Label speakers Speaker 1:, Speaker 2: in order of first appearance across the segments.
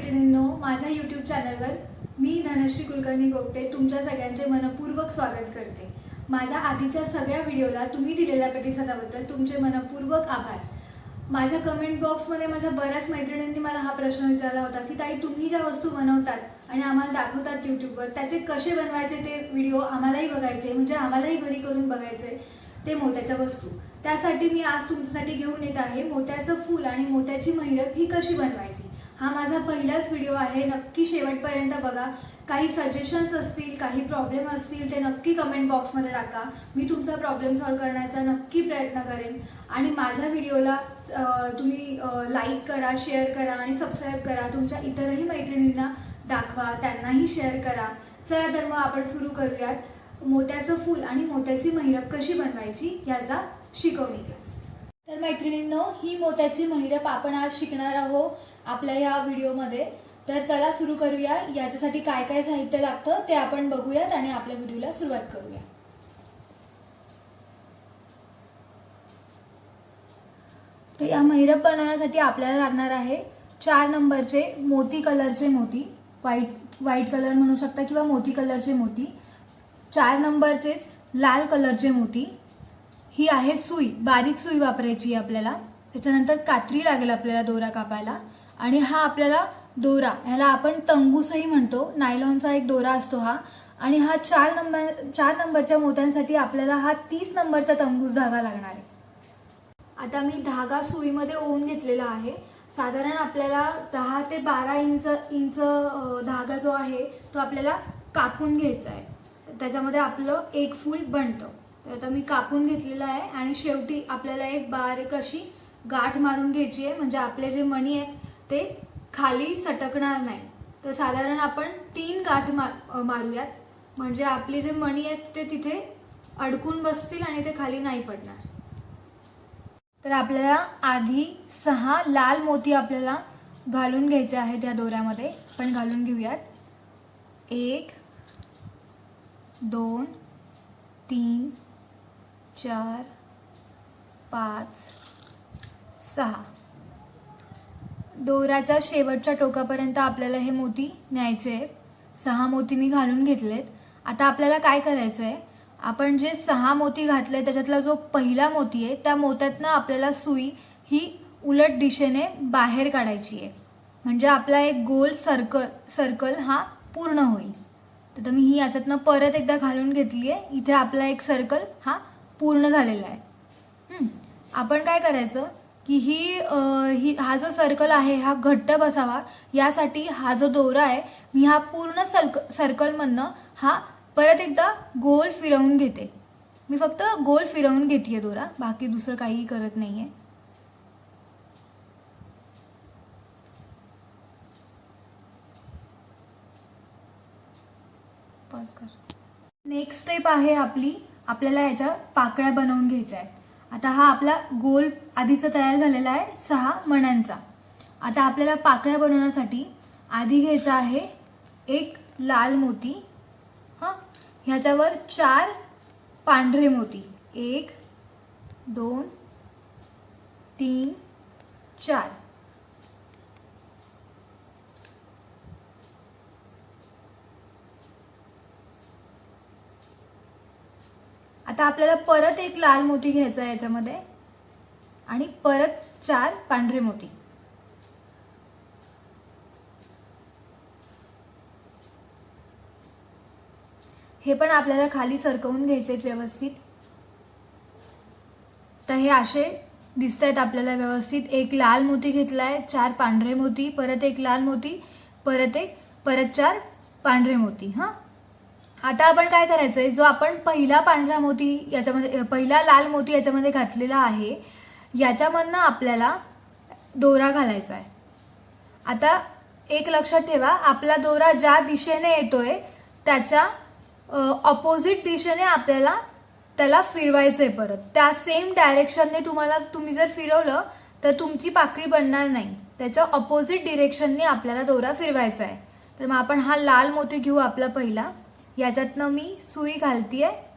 Speaker 1: मैत्रिणींनो माझ्या यूट्यूब चॅनलवर मी धनश्री कुलकर्णी गोपटे तुमच्या सगळ्यांचे मनपूर्वक स्वागत करते. माझ्या आधीच्या सगळ्या व्हिडिओला तुम्ही दिलेल्या प्रतिसादाबद्दल तुमचे मनपूर्वक आभार. माझ्या कमेंट बॉक्समध्ये माझ्या बऱ्याच मैत्रिणींनी मला हा प्रश्न विचारला होता की ताई तुम्ही ज्या वस्तू बनवतात आणि आम्हाला दाखवतात यूट्यूबवर त्याचे कसे बनवायचे ते व्हिडिओ आम्हालाही बघायचे म्हणजे आम्हालाही घरी करून बघायचे ते मोत्याच्या वस्तू. त्यासाठी मी आज तुमच्यासाठी घेऊन येत आहे मोत्याचं फूल आणि मोत्याची महिरप ही कशी बनवायची? हा माझा पहिलाच व्हिडिओ आहे. नक्की शेवटपर्यंत बघा. काही सजेशन्स असतील काही प्रॉब्लेम असतील ते नक्की कमेंट बॉक्समध्ये टाका. मी तुमचा प्रॉब्लेम सॉल्व्ह करण्याचा नक्की प्रयत्न करेन. आणि माझ्या व्हिडिओला तुम्ही लाईक करा शेअर करा आणि सबस्क्राईब करा. तुमच्या इतरही मैत्रिणींना दाखवा. त्यांनाही शेअर करा. चला तर मग आपण सुरू करूयात. मोत्याचं फूल आणि मोत्याची महिरप कशी बनवायची याचा शिकवणी क्लास तर मैत्रिणींनो ही मोत्याची महिरप आपण आज शिकणार आहोत. आपल्या या व्हिडिओमध्ये. तर चला सुरू करूया. याच्यासाठी काय काय साहित्य लागतं ते आपण बघूयात आणि आपल्या व्हिडिओला सुरुवात करूया. तर या मैरप बनवण्यासाठी आपल्याला लागणार आहे चार नंबरचे मोती कलरचे मोती. व्हाईट व्हाईट कलर म्हणू शकता किंवा मोती कलरचे मोती. चार नंबरचेच लाल कलरचे मोती. ही आहे सुई. बारीक सुई वापरायची आहे आपल्याला. त्याच्यानंतर कात्री लागेल आपल्याला दोरा कापायला. आणि हा आपल्याला दोरा ह्याला आपण तंगूसही म्हणतो. नायलॉनचा एक दोरा असतो हा. आणि हा चार नंबर चार नंबरच्या मोत्यांसाठी आपल्याला हा तीस नंबरचा तंगूस धागा लागणार आहे. आता मी धागा सुईमध्ये ओवून घेतलेला आहे. साधारण आपल्याला दहा ते बारा इंच इंच धागा जो आहे तो आपल्याला कापून घ्यायचा आहे. त्याच्यामध्ये आपलं एक फूल बनतं. तर आता मी कापून घेतलेलं आहे आणि शेवटी आपल्याला एक बारीक अशी गाठ मारून घ्यायची आहे. म्हणजे आपले जे मणी आहेत ते खाली सटकणार नाही. तर साधारण आपण तीन गाठ मा मारूयात. म्हणजे आपली जे मणी आहेत ते तिथे अडकून बसतील आणि ते खाली नाही पडणार. तर आपल्याला आधी सहा लाल मोती आपल्याला घालून घ्यायचे आहेत या दोऱ्यामध्ये. आपण घालून घेऊयात. एक दोन तीन चार पाच सहा. दोऱ्याच्या शेवटच्या टोकापर्यंत आपल्याला हे मोती न्यायचे आहेत. सहा मोती मी घालून घेतलेत. आता आपल्याला काय करायचं आहे आपण जे सहा मोती घातले त्याच्यातला जो पहिला मोती आहे त्या मोत्यातनं आपल्याला सुई ही उलट दिशेने बाहेर काढायची आहे. म्हणजे आपला एक गोल सर्कल सर्कल हा पूर्ण होईल. तर मी ही याच्यातनं परत एकदा घालून घेतली आहे. इथे आपला एक सर्कल हा पूर्ण झालेला आहे. आपण काय करायचं? की ही ही हा जो सर्कल आहे हा घट्ट बसावा. यासाठी हा जो दोरा आहे मी हा पूर्ण सर्क सर्कलमधनं हा परत एकदा गोल फिरवून घेते. मी फक्त गोल फिरवून घेते दोरा. बाकी दुसरं काहीही करत नाहीये. नेक्स्ट स्टेप आहे आपली आपल्याला याच्या पाकळ्या बनवून घ्यायच्या आहेत. आता हा आपला गोल आधीचा तयार झालेला आहे सहा मण्यांचा आता आपल्याला पाकळ्या बनवण्यासाठी आधी घ्यायचा आहे एक लाल मोती हां? ह्याच्यावर चार पांढरे मोती. एक दोन तीन चार. आता आपल्याला परत एक लाल मोती घ्यायचा आहे याच्यामध्ये. आणि परत चार पांढरे मोती. हे पण आपल्याला खाली सरकवून घ्यायचे आहेत व्यवस्थित. तर हे असे दिसत आहेत आपल्याला व्यवस्थित. एक लाल मोती घेतलाय चार पांढरे मोती परत एक लाल मोती परत एक परत चार पांढरे मोती हां. आता आपण काय करायचंय जो आपण पहिला पांढरा मोती याच्यामध्ये पहिला लाल मोती याच्यामध्ये घातलेला आहे याच्यामधनं आपल्याला दोरा घालायचा आहे आता एक लक्षात ठेवा आपला दोरा ज्या दिशेने येतोय त्याच्या ऑपोजिट दिशेने आपल्याला त्याला फिरवायचंय परत. त्या सेम डायरेक्शनने तुम्हाला तुम्ही जर फिरवलं तर तुमची पाकळी बनणार नाही. त्याच्या ऑपोजिट डिरेक्शनने आपल्याला दोरा फिरवायचा आहे तर मग आपण हा लाल मोती घेऊ आपला पहिला. याच्यातनं मी सुई घालती आहे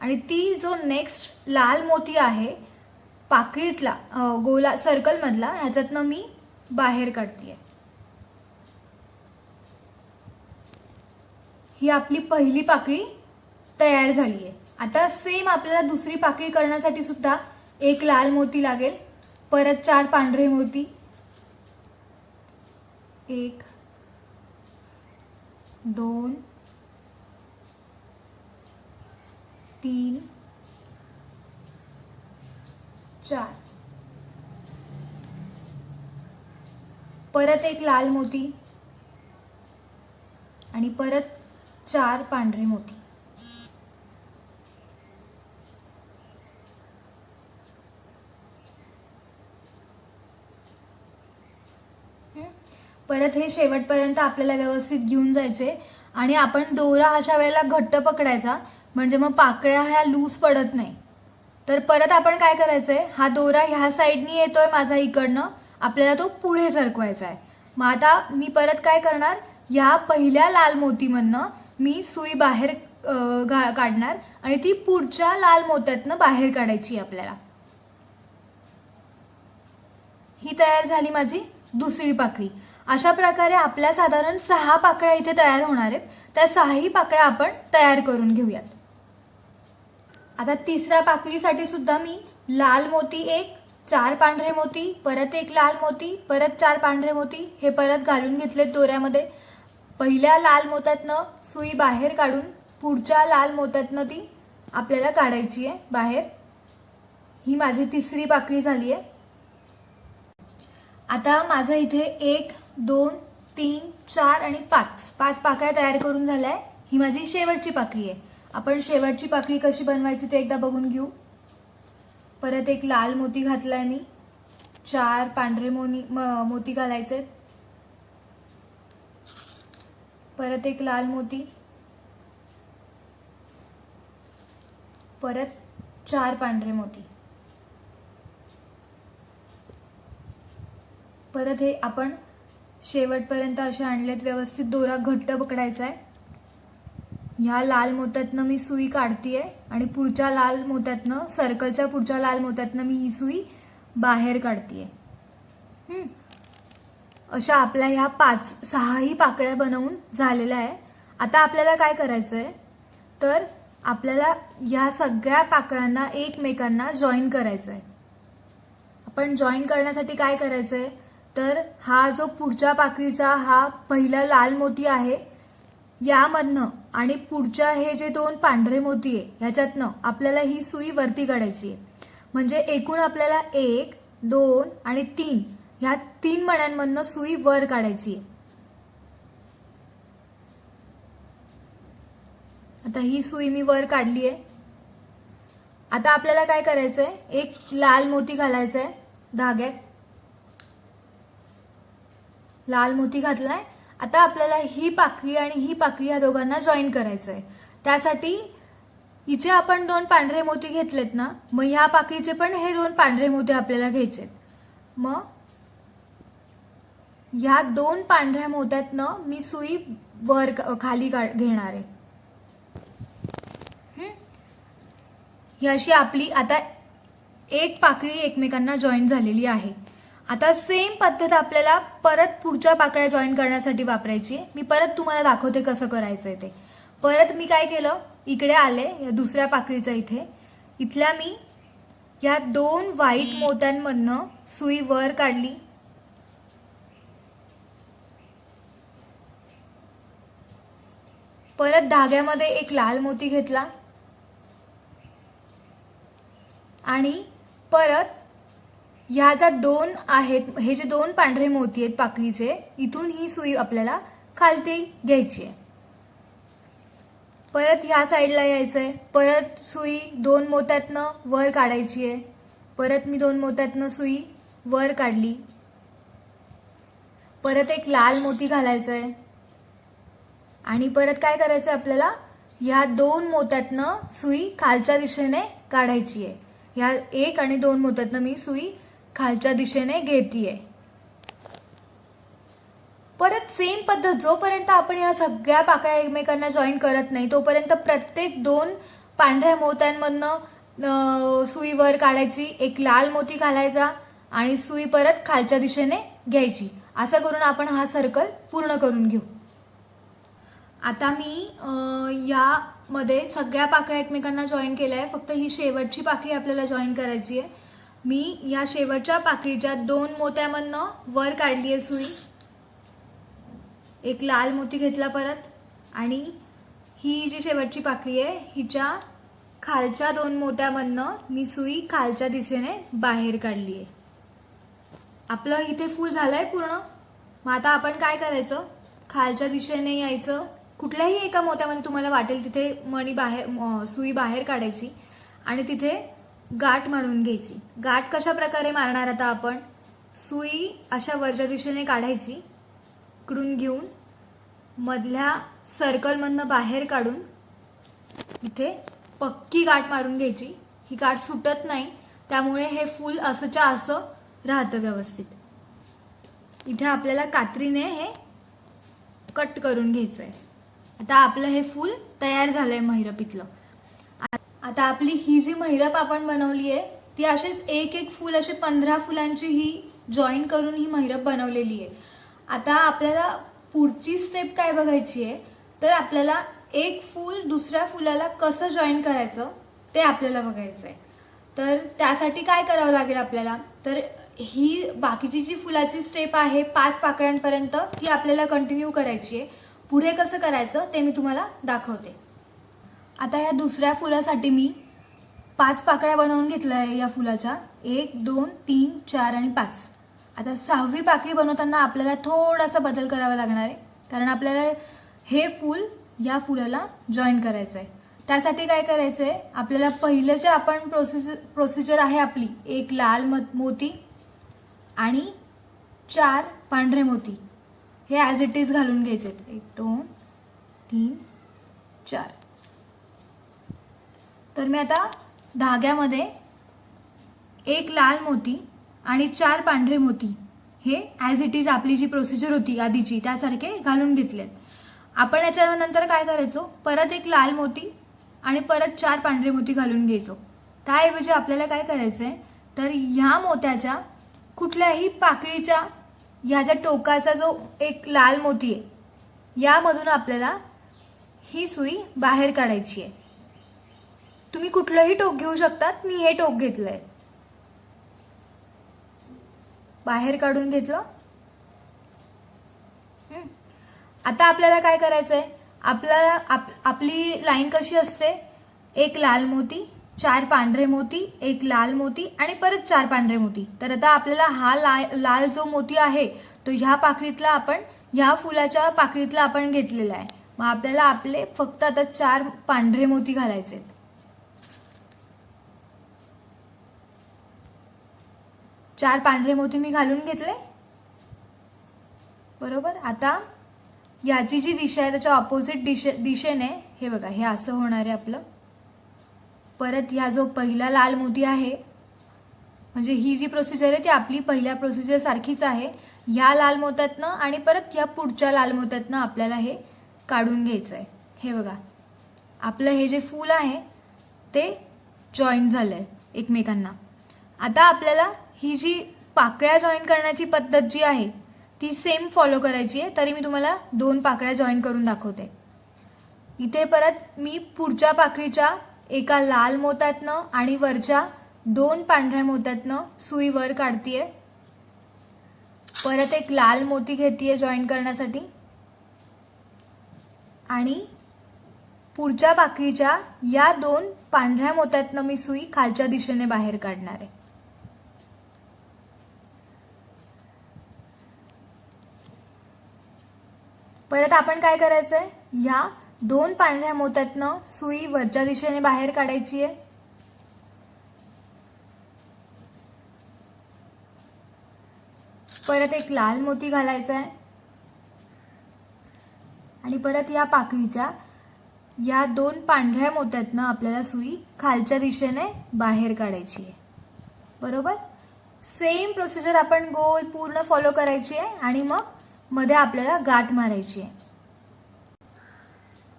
Speaker 1: आणि ती जो नेक्स्ट लाल मोती आहे पाकळीतला गोला सर्कलमधला ह्याच्यातनं मी बाहेर काढते आहे ही आपली पहिली पाकळी तयार झाली आहे आता सेम आपल्याला दुसरी पाकळी करण्यासाठी सुद्धा एक लाल मोती लागेल परत चार पांढरे मोती. एक दोन तीन चार. परत एक लाल मोती आणि परत चार पांढरे मोती. परत हे शेवटपर्यंत आपल्याला व्यवस्थित घेऊन जायचे आणि आपण दोरा अशा वेळेला घट्ट पकडायचा म्हणजे मग पाकळ्या ह्या लूज पडत नाही. तर परत आपण काय करायचंय? हा दोरा ह्या साईडनी येतोय माझा इकडनं. आपल्याला तो पुढे सरकवायचा आहे. मग आता मी परत काय करणार? ह्या पहिल्या लाल मोतीमधनं मी सुई बाहेर काढणार आणि ती पुढच्या लाल मोत्यातनं बाहेर काढायची आपल्याला. ही तयार झाली माझी दुसरी पाकळी. अशा प्रकारे आपल्या साधारण सहा पाकळ्या इथे तयार होणार आहेत. त्या सहाही पाकळ्या आपण तयार करून घेऊयात. आता तिसऱ्या पाकळीसाठी सुद्धा मी लाल मोती एक चार पांढरे मोती परत एक लाल मोती परत चार पांढरे मोती हे परत घालून घेतलेत दोऱ्यामध्ये. पहिल्या लाल मोत्यातनं सुई बाहेर काढून पुढच्या लाल मोत्यातनं ती आपल्याला काढायची आहे बाहेर. ही माझी तिसरी पाकळी झाली आहे. आता माझ्या इथे एक दोन तीन चार आणि पाच. पाच पाकळ्या तयार करून झाल्या आहे. ही माझी शेवटची पाकळी आहे. आपण शेवटची पाकळी कशी बनवायची ते एकदा बघून घेऊ. परत एक लाल मोती घातलाय मी. चार पांढरे मोनी म- मोती घालायचे. परत एक लाल मोती. परत चार पांढरे मोती. परत हे आपण शेवटपर्यंत असे आणलेत व्यवस्थित दोरा घट्ट पकडायचा आहे ह्या लाल मोत्यातनं मी सुई काढतीये आणि पुढच्या लाल मोत्यातनं सर्कलच्या पुढच्या लाल मोत्यातनं मी ही सुई बाहेर काढतीये. अशा आपल्या ह्या पाच सहाही पाकळ्या बनवून झालेल्या आहे. आता आपल्याला काय करायचं आहे तर आपल्याला ह्या सगळ्या पाकळ्यांना एकमेकांना जॉईन करायचं आहे आपण जॉईन करण्यासाठी काय करायचं आहे तर हा जो पुढच्या पाकळीचा हा पहिला लाल मोती आहे यामधनं आणि पुढच्या हे जे दोन पांढरे मोती आहे ह्याच्यातनं आपल्याला ही सुई वरती काढायची आहे. म्हणजे एकूण आपल्याला एक दोन आणि तीन ह्या तीन मण्यांमधनं सुई वर काढायची आहे. आता ही सुई मी वर काढली आहे. आता आपल्याला काय करायचं आहे एक लाल मोती घालायचा आहे धाग्यात. लाल मोती घातलाय. आता आपल्याला ही पाकळी आणि ही पाकळी ह्या दोघांना जॉईन करायचं आहे त्यासाठी हिचे आपण दोन पांढरे मोती घेतलेत ना मग ह्या पाकळीचे पण हे दोन पांढरे मोती आपल्याला घ्यायचे मग ह्या दोन पांढऱ्या मोत्यातनं मी सुई वर खाली का घेणार आहे. ही? अशी आपली आता एक पाकळी एकमेकांना जॉईन झालेली आहे. आता सेम पद्धत आपल्याला परत पुढच्या पाकळ्या जॉईन करण्यासाठी वापरायची आहे. मी परत तुम्हाला दाखवते कसं करायचंय ते. परत मी काय केलं? इकडे आले या दुसऱ्या पाकळीच्या इथे. इथल्या मी या दोन व्हाईट मोत्यांमधनं सुई वर काढली. परत धाग्यामध्ये एक लाल मोती घेतला. आणि परत ह्या ज्या दोन आहेत हे जे दोन पांढरे मोती आहेत पाकळीचे इथून ही सुई आपल्याला खालती घ्यायची आहे. परत ह्या साईडला यायचं आहे परत सुई दोन मोत्यातनं वर काढायची आहे. परत मी दोन मोत्यातनं सुई वर काढली. परत एक लाल मोती घालायचं आहे आणि परत काय करायचं आहे आपल्याला? ह्या दोन मोत्यातनं सुई खालच्या दिशेने काढायची आहे. ह्या एक आणि दोन मोत्यातनं मी सुई खालच्या दिशेने घेतीये. परत सेम पद्धत जोपर्यंत आपण या सगळ्या पाकळ्या एकमेकांना जॉईन करत नाही तोपर्यंत प्रत्येक दोन पांढऱ्या मोत्यांमधनं सुईवर सुई वर काढायची एक लाल मोती घालायचा आणि सुई परत खालच्या दिशेने घ्यायची. असं करून आपण हा सर्कल पूर्ण करून घेऊ. आता मी यामध्ये सगळ्या पाकळ्या एकमेकांना जॉईन केल्या आहे फक्त ही शेवटची पाकळी आपल्याला जॉईन करायची आहे. मी या शेवटच्या पाकळीच्या दोन मोत्यामधनं वर काढली आहे सुई. एक लाल मोती घेतला परत आणि ही जी शेवटची पाकळी आहे हिच्या खालच्या दोन मोत्यामधनं मी सुई खालच्या दिशेने बाहेर काढली आहे. आपलं इथे फूल आहे पूर्ण. मग आता आपण काय करायचं? खालच्या दिशेने यायचं. कुठल्याही एका मोत्यामध्ये तुम्हाला वाटेल तिथे मणी बाहेर सुई बाहेर काढायची. आणि तिथे गाठ मारून घ्यायची. गाठ कशा प्रकारे मारणार आता आपण? सुई अशा वरच्या दिशेने काढायची. इकडून घेऊन मधल्या सर्कलमधनं बाहेर काढून इथे पक्की गाठ मारून घ्यायची. ही गाठ सुटत नाही. त्यामुळे हे फूल असंच्या असं राहतं व्यवस्थित. इथे आपल्याला कात्रीने हे कट करून घ्यायचं आहे आता आपलं हे फूल तयार झालंय महिरपीतलं. आता आपली ही जी महिरप आपण बनवली आहे ती अशीच एक एक फूल असे पंधरा फुलांची ही जॉईन करून ही महिरप बनवलेली आहे. आता आपल्याला पुढची स्टेप काय बघायची आहे तर आपल्याला एक फूल दुसऱ्या फुलाला कसं जॉईन करायचं ते आपल्याला बघायचं आहे तर त्यासाठी काय करावं लागेल आपल्याला? तर ही बाकीची जी फुलाची स्टेप आहे पाच पाकळ्यांपर्यंत ती आपल्याला कंटिन्यू करायची आहे. पुढे कसं करायचं ते मी तुम्हाला दाखवते. आता या दुसऱ्या फुलासाठी मी पाच पाकळ्या बनवून घेतल्या आहे या फुलाच्या. एक दोन तीन चार आणि पाच. आता सहावी पाकळी बनवताना आपल्याला थोडासा बदल करावा लागणार आहे. कारण आपल्याला हे फूल या फुलाला जॉईन करायचं आहे. त्यासाठी काय करायचं आहे आपल्याला पहिलं जे आपण प्रोसिजर प्रोसिजर आहे आपली एक लाल म मोती आणि चार पांढरे मोती. हे ॲज इट इज घालून घ्यायचे एक दोन तीन चार. तर मी आता धाग्यामध्ये एक लाल मोती आणि चार पांढरे मोती. हे ॲज इट इज आपली जी प्रोसिजर होती आधीची त्यासारखे घालून घेतलेत. आपण याच्यानंतर काय करायचो? परत एक लाल मोती आणि परत चार पांढरे मोती घालून घ्यायचो. त्याऐवजी आपल्याला काय करायचं आहे तर ह्या मोत्याच्या कुठल्याही पाकळीच्या ह्या ज्या टोकाचा जो एक लाल मोती आहे यामधून आपल्याला ही सुई बाहेर काढायची आहे. तुम्ही कुठलंही टोक घेऊ शकतात मी हे टोक घेतलंय. बाहेर काढून घेतलं. आता आपल्याला काय करायचंय? आपल्याला आप, आपली लाईन कशी असते? एक लाल मोती चार पांढरे मोती एक लाल मोती आणि परत चार पांढरे मोती. तर आता आपल्याला हा ला, लाल जो मोती आहे तो ह्या पाकळीतला आपण ह्या फुलाच्या पाकळीतला आपण घेतलेला आहे. मग आपल्याला आपले फक्त आता चार पांढरे मोती घालायचे चार पांढरे मोती मी घालून घेतले. बरोबर? आता याची जी दिशा आहे त्याच्या ऑपोजिट दिशे दिशेने हे बघा हे असं होणार आहे आपलं. परत ह्या जो पहिला लाल मोती आहे म्हणजे ही जी प्रोसिजर आहे ती आपली पहिल्या प्रोसिजर सारखीच आहे. ह्या लाल मोत्यातनं आणि परत ह्या पुढच्या लाल मोत्यातनं आपल्याला हे काढून घ्यायचं आहे हे बघा आपलं हे जे फूल आहे ते जॉईन झालं आहे एकमेकांना. आता आपल्याला ही जी पाकळ्या जॉईन करण्याची पद्धत जी आहे ती सेम फॉलो करायची आहे तरी मी तुम्हाला दोन पाकळ्या जॉईन करून दाखवते. इथे परत मी पुढच्या पाकळीच्या एका लाल मोत्यातनं आणि वरच्या दोन पांढऱ्या मोत्यातनं सुई वर काढतीये. परत एक लाल मोती घेतीये जॉईन करण्यासाठी. आणि पुढच्या पाकळीच्या या दोन पांढऱ्या मोत्यातनं मी सुई खालच्या दिशेने बाहेर काढणार आहे. परत आपण काय करायचंय? ह्या दोन पांढऱ्या मोत्यातनं सुई वरच्या दिशेने बाहेर काढायची आहे. परत एक लाल मोती घालायचा आहे आणि परत या पाकळीच्या या दोन पांढऱ्या मोत्यातनं आपल्याला सुई खालच्या दिशेने बाहेर काढायची आहे. बरोबर? सेम प्रोसिजर आपण गोल पूर्ण फॉलो करायची आहे. आणि मग मध्ये आपल्याला गाठ मारायची आहे.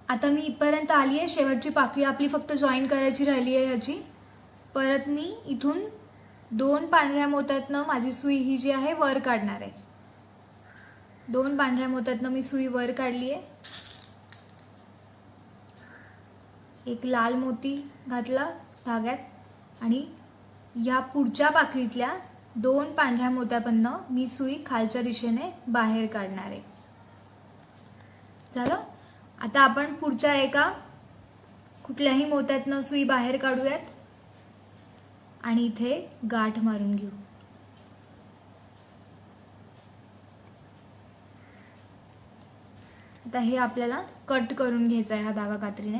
Speaker 1: आता मी इथपर्यंत आली आहे. शेवटची पाकळी आपली फक्त जॉईन करायची राहिली आहे ह्याची परत मी इथून दोन पांढऱ्या मोत्यातनं माझी सुई ही जी आहे वर काढणार आहे. दोन पांढऱ्या मोत्यातनं मी सुई वर काढली आहे. एक लाल मोती घातला धाग्यात आणि या पुढच्या पाकळीतल्या दोन पांढऱ्या मोत्यापन्न मी सुई खालच्या दिशेने बाहेर काढणार. आहे झालं? आता आपण पुढच्या एका कुठल्याही मोत्यातनं सुई बाहेर काढूयात. आणि इथे गाठ मारून घेऊ. आता हे आपल्याला कट करून घ्यायचं आहे हा धागा कात्रीने.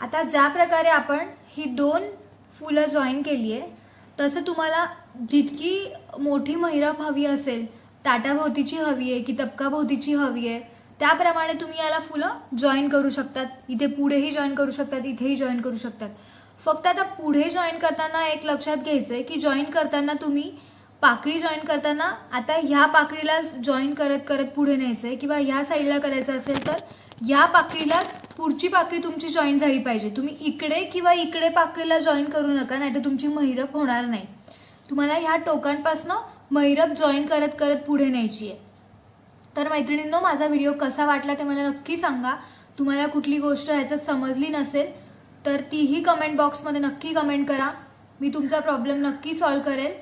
Speaker 1: आता ज्या प्रकारे आपण ही दोन फुलं जॉईन केली आहे तसं तुम्हाला जितकी मोठी महिरप हवी असेल ताटाभोवतीची हवी आहे की तबकाभोवतीची हवी आहे त्याप्रमाणे तुम्ही याला फुलं जॉईन करू शकतात. इथे पुढेही जॉईन करू शकतात इथेही जॉईन करू शकतात. फक्त आता पुढे जॉईन करताना एक लक्षात घ्यायचं आहे की जॉईन करताना तुम्ही पाकळी जॉईन करताना आता ह्या पाकळीला जॉईन करत करत पुढे न्यायचं आहे किंवा ह्या साईडला करायचं असेल तर या पाकळीलाच पुढची पाकळी तुमची जॉईन झाली पाहिजे. तुम्ही इकडे किंवा इकडे पाकळीला जॉईन करू नका नाहीतर तुमची मैरप होणार नाही. तुम्हाला ह्या टोकांपासनं मैरप जॉईन करत करत पुढे न्यायची आहे. तर मैत्रिणींनो माझा व्हिडिओ कसा वाटला ते मला नक्की सांगा. तुम्हाला कुठली गोष्ट ह्याच्यात समजली नसेल तर तीही कमेंट बॉक्समध्ये नक्की कमेंट करा. मी तुमचा प्रॉब्लेम नक्की सॉल्व करेल.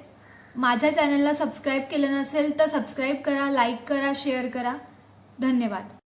Speaker 1: माझ्या चॅनलला सबस्क्राईब केलं नसेल तर सबस्क्राईब करा लाईक करा शेअर करा. धन्यवाद.